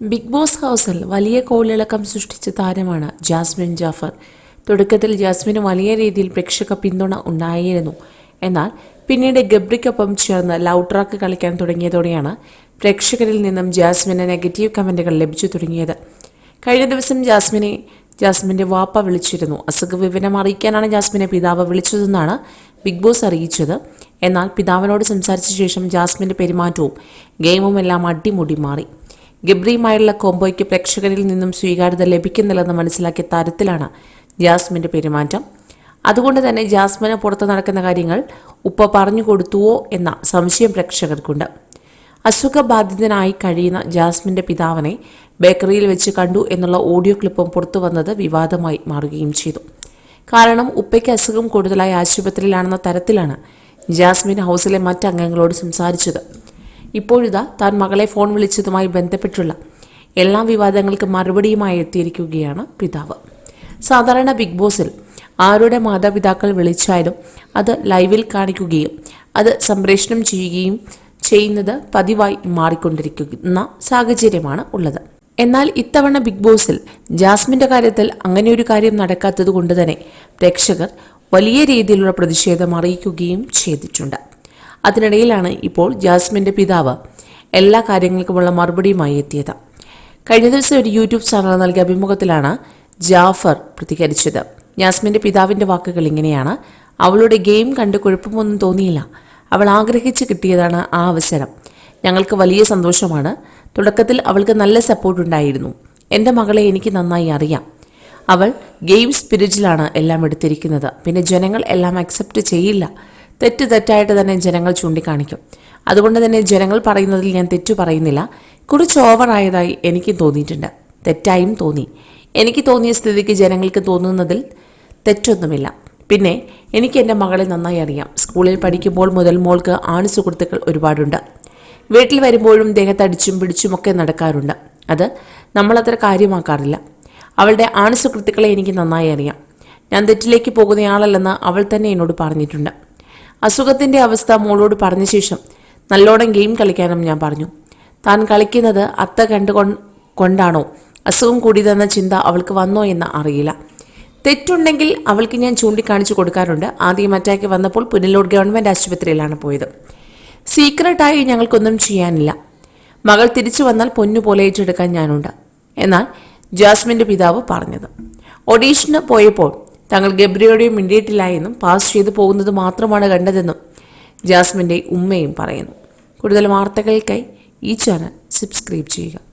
Big boss ഹൗസിൽ വലിയ കോളിളക്കം സൃഷ്ടിച്ച താരമാണ് ജാസ്മിൻ ജാഫർ. തുടക്കത്തിൽ ജാസ്മിന് വലിയ രീതിയിൽ പ്രേക്ഷക പിന്തുണ ഉണ്ടായിരുന്നു. എന്നാൽ പിന്നീട് ഗബ്രിക്കൊപ്പം ചേർന്ന് ലവ് ട്രാക്ക് കളിക്കാൻ തുടങ്ങിയതോടെയാണ് പ്രേക്ഷകരിൽ നിന്നും ജാസ്മിന് നെഗറ്റീവ് കമന്റുകൾ ലഭിച്ചു തുടങ്ങിയത്. കഴിഞ്ഞ ദിവസം ജാസ്മിനെ ജാസ്മിന്റെ വാപ്പ വിളിച്ചിരുന്നു. അസുഖ വിവരം അറിയിക്കാനാണ് ജാസ്മിനെ പിതാവ് വിളിച്ചതെന്നാണ് ബിഗ് ബോസ് അറിയിച്ചത്. എന്നാൽ പിതാവിനോട് സംസാരിച്ച ശേഷം ജാസ്മിന്റെ പെരുമാറ്റവും ഗെയിമും എല്ലാം അടിമുടി മാറി. ഗബ്രിയുമായുള്ള കോംബോയ്ക്ക് പ്രേക്ഷകരിൽ നിന്നും സ്വീകാര്യത ലഭിക്കുന്നില്ലെന്ന് മനസ്സിലാക്കിയ തരത്തിലാണ് ജാസ്മിന്റെ പെരുമാറ്റം. അതുകൊണ്ട് തന്നെ ജാസ്മിന് പുറത്ത് നടക്കുന്ന കാര്യങ്ങൾ ഉപ്പ പറഞ്ഞു കൊടുത്തുവോ എന്ന സംശയം പ്രേക്ഷകർക്കുണ്ട്. അസുഖബാധിതനായി കഴിയുന്ന ജാസ്മിന്റെ പിതാവിനെ ബേക്കറിയിൽ വെച്ച് കണ്ടു എന്നുള്ള ഓഡിയോ ക്ലിപ്പും പുറത്തു വന്നത് വിവാദമായി മാറുകയും ചെയ്തു. കാരണം ഉപ്പയ്ക്ക് അസുഖം കൂടുതലായി ആശുപത്രിയിലാണെന്ന തരത്തിലാണ് ജാസ്മിൻ ഹൗസിലെ മറ്റംഗങ്ങളോട് സംസാരിച്ചത്. ഇപ്പോഴിതാ താൻ മകളെ ഫോൺ വിളിച്ചതുമായി ബന്ധപ്പെട്ടുള്ള എല്ലാ വിവാദങ്ങൾക്ക് മറുപടിയുമായി എത്തിയിരിക്കുകയാണ് പിതാവ്. സാധാരണ ബിഗ് ബോസിൽ ആരുടെ മാതാപിതാക്കൾ വിളിച്ചാലും അത് ലൈവിൽ കാണിക്കുകയും അത് സംപ്രേഷണം ചെയ്യുകയും ചെയ്യുന്നത് പതിവായി മാറിക്കൊണ്ടിരിക്കുന്ന സാഹചര്യമാണ് ഉള്ളത്. എന്നാൽ ഇത്തവണ ബിഗ് ബോസിൽ ജാസ്മിന്റെ കാര്യത്തിൽ അങ്ങനെ ഒരു കാര്യം നടക്കാത്തത് കൊണ്ട് തന്നെ പ്രേക്ഷകർ വലിയ രീതിയിലുള്ള പ്രതിഷേധം അറിയിക്കുകയും ചെയ്തിട്ടുണ്ട്. അതിനിടയിലാണ് ഇപ്പോൾ ജാസ്മിന്റെ പിതാവ്. എല്ലാ കാര്യങ്ങൾക്കുമുള്ള മറുപടിയുമായി എത്തിയത്. കഴിഞ്ഞ ദിവസം ഒരു യൂട്യൂബ് ചാനൽ നൽകിയ അഭിമുഖത്തിലാണ് ജാഫർ പ്രതികരിച്ചത്. ജാസ്മിന്റെ പിതാവിന്റെ വാക്കുകൾ ഇങ്ങനെയാണ്. അവളുടെ ഗെയിം കണ്ട് കുഴപ്പമൊന്നും തോന്നിയില്ല. അവൾ ആഗ്രഹിച്ച് കിട്ടിയതാണ് ആ അവസരം. ഞങ്ങൾക്ക് വലിയ സന്തോഷമാണ്. തുടക്കത്തിൽ അവൾക്ക് നല്ല സപ്പോർട്ട് ഉണ്ടായിരുന്നു. എന്റെ മകളെ എനിക്ക് നന്നായി അറിയാം. അവൾ ഗെയിം സ്പിരിറ്റിലാണ് എല്ലാം എടുത്തിരിക്കുന്നത്. പിന്നെ ജനങ്ങൾ എല്ലാം അക്സെപ്റ്റ് ചെയ്യില്ല. തെറ്റ് തെറ്റായിട്ട് തന്നെ ജനങ്ങൾ ചൂണ്ടിക്കാണിക്കും. അതുകൊണ്ട് തന്നെ ജനങ്ങൾ പറയുന്നതിൽ ഞാൻ തെറ്റു പറയുന്നില്ല. കുറച്ച് ഓവറായതായി എനിക്ക് തോന്നിയിട്ടുണ്ട്. തെറ്റായും തോന്നി. എനിക്ക് തോന്നിയ സ്ഥിതിക്ക് ജനങ്ങൾക്ക് തോന്നുന്നതിൽ തെറ്റൊന്നുമില്ല. പിന്നെ എനിക്ക് എന്റെ മകളെ നന്നായി അറിയാം. സ്കൂളിൽ പഠിക്കുമ്പോൾ മുതൽ മോൾക്ക് ആണ് സുഹൃത്തുക്കൾ ഒരുപാടുണ്ട്. വീട്ടിൽ വരുമ്പോഴും ദേഹത്തടിച്ചും പിടിച്ചുമൊക്കെ നടക്കാറുണ്ട്. അത് നമ്മളത്ര കാര്യമാക്കാറില്ല. അവളുടെ ആണ് സുഹൃത്തുക്കളെ എനിക്ക് നന്നായി അറിയാം. ഞാൻ തെറ്റിലേക്ക് പോകുന്നയാളല്ലെന്ന് അവൾ തന്നെ എന്നോട് പറഞ്ഞിട്ടുണ്ട്. അസുഖത്തിന്റെ അവസ്ഥ മോളോട് പറഞ്ഞ ശേഷം നല്ലോണം ഗെയിം കളിക്കാനും ഞാൻ പറഞ്ഞു. താൻ കളിക്കുന്നത് അത്ത കണ്ടു കൊണ്ടാണോ? അസുഖം കൂടിയതെന്ന ചിന്ത അവൾക്ക് വന്നോ എന്ന് അറിയില്ല. തെറ്റുണ്ടെങ്കിൽ അവൾക്ക് ഞാൻ ചൂണ്ടിക്കാണിച്ചു കൊടുക്കാറുണ്ട്. ആദ്യം അറ്റാക്ക് വന്നപ്പോൾ പുനലൂർ ഗവൺമെന്റ് ആശുപത്രിയിലാണ് പോയത്. സീക്രട്ടായി ഞങ്ങൾക്കൊന്നും ചെയ്യാനില്ല. മകൾ തിരിച്ചു വന്നാൽ പൊന്നുപോലെ ഏറ്റെടുക്കാൻ ഞാനുണ്ട്. എന്നാൽ ജാസ്മിന്റെ പിതാവ് പറഞ്ഞത്. ഒഡീഷന് പോയപ്പോൾ തങ്ങൾ ഗബ്രിയോടെയും മിണ്ടിയിട്ടില്ല എന്നും പാസ് ചെയ്തു പോകുന്നത് മാത്രമാണ് കണ്ടതെന്നും ജാസ്മിന്റെ ഉമ്മയും പറയുന്നു. കൂടുതൽ വാർത്തകൾക്കായി ഈ ചാനൽ സബ്സ്ക്രൈബ് ചെയ്യുക.